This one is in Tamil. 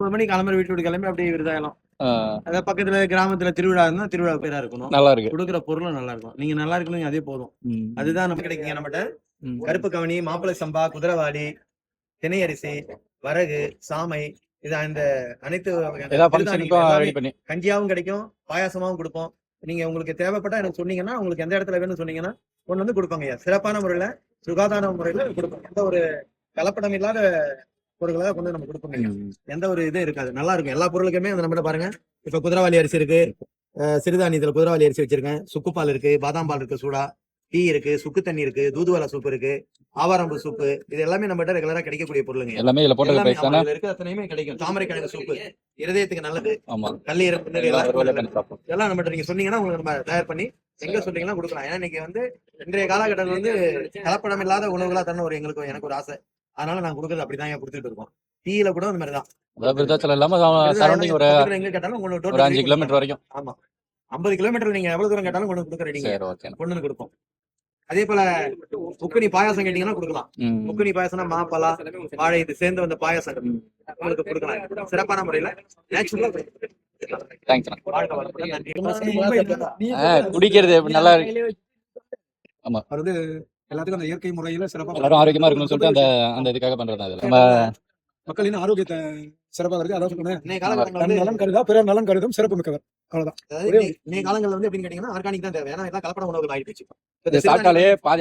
ஒன்பது மணிக்கு கிளம்புற வீட்டு விட்டு கிளம்பி அப்படியே விருதாயலம் அதாவது பக்கத்துல கிராமத்துல திருவிழா இருந்தா திருவிழா பேரா இருக்கணும் நல்லா இருக்கு. கொடுக்குற பொருளும் நல்லா இருக்கும். நீங்க நல்லா இருக்கணும் அதே போதும். அதுதான் நம்ம கிடைக்குங்க நம்மகிட்ட. கருப்பு கவனி மாப்பிளை சம்பா குதிரைவாடி திணை அரிசி வரகு சாமை இது அந்த அனைத்து கஞ்சியாவும் கிடைக்கும் பாயாசமாவும் கொடுப்போம். நீங்க உங்களுக்கு தேவைப்பட்டா எனக்கு சொன்னீங்கன்னா உங்களுக்கு எந்த இடத்துல வேணும்னு சொன்னீங்கன்னா கொண்டு வந்து கொடுப்பாங்க சிறப்பான முறையில சுகாதார முறையில கொடுப்போம். எந்த ஒரு கலப்படம் இல்லாத பொருட்களை கொண்டு வந்து நம்ம கொடுப்போம். எந்த ஒரு இது இருக்காது. நல்லா இருக்கும். எல்லா பொருளுக்குமே அந்த நம்மகிட்ட பாருங்க? இப்ப குதிரைவாலி அரிசி இருக்கு. சிறுதானியத்துல குதிரைவாலி அரிசி வச்சிருக்கேன். சுக்குப்பால் இருக்கு. பாதாம் பால் இருக்கு சூடா. டீ இருக்கு. சுக்கு தண்ணி இருக்கு. தூதுவளை சூப் இருக்கு. ஆவாரம்பு சூப்பு. இது எல்லாமே நம்மகிட்ட ரெகுலரா கிடைக்கக்கூடிய பொருளுங்க. எல்லாமே இதுல தானே இதுல இருக்க. அத்தனையுமே கிடைக்கும். தாமரை கிழங்கு சூப்பு. இருதயத்துக்கு நல்லது. ஆமா. கல்லீரல் எல்லாம் நம்மகிட்ட நீங்க சொன்னீங்கன்னா உங்களுக்கு நம்ம தயார் பண்ணி எங்க சொன்னீங்கன்னா கொடுக்கலாம். ஏன்னா இன்னைக்கு வந்து இன்றைய காலகட்டத்தில் வந்து கலப்படம் இல்லாத உணவுகளா தானே ஒரு எங்களுக்கு எனக்கு ஒரு ஆசை. அதனால நான் கொடுக்கறது அப்படிதான் கொடுத்துட்டு இருக்கோம். டீல கூட அந்த மாதிரி தான் அதாவது விருதாச்சலம் இல்லாம சரௌண்டிங் ஒரு எங்க கேட்டாலும் ஒரு அஞ்சு கிலோமீட்டர் வரைக்கும். ஆமா. ஐம்பது கிலோமீட்டர் நீங்க எவ்வளவு தூரம் கேட்டாலும் கொண்டு வந்து கொடுக்க ரெடிங்க சரி ஓகே. கொண்டு வந்து கொடுப்போம். அதே போல முக்கணி பாயாசம் கேட்டீங்கன்னா கொடுக்கலாம். முக்கணி பாயாசம்னா மாப்பழா வாழை இது சேர்ந்து வந்த பாயாசம். உங்களுக்கு கொடுக்கலாம். சிறப்பான முறையில. நேச்சுரலா குடிக்கிறது நல்லா இருக்கு. அது வந்து எல்லாத்துக்கும் அந்த இயற்கை முறையில சிறப்பாக எல்லாரும் ஆரோக்கியமா இருக்கணும்னு சொல்லிட்டு அந்த அந்த இதுக்காக பண்றது இதுல நம்ம மக்களின் ஆரோக்கியத்தை சிறப்பாக இருக்கு அதான் வந்து நலம் கருதா பிறர் நலம் கருதும் சிறப்பு மிக்கவர். இன்னைய காலங்கள்ல வந்து எப்படின்னு கேட்டீங்கன்னா ஆர்கானிக் தான் தேவை. ஏன்னா எல்லாம் கலப்பட உணவுகள் ஆயிடுச்சு சாப்பிட்டாலே பாதி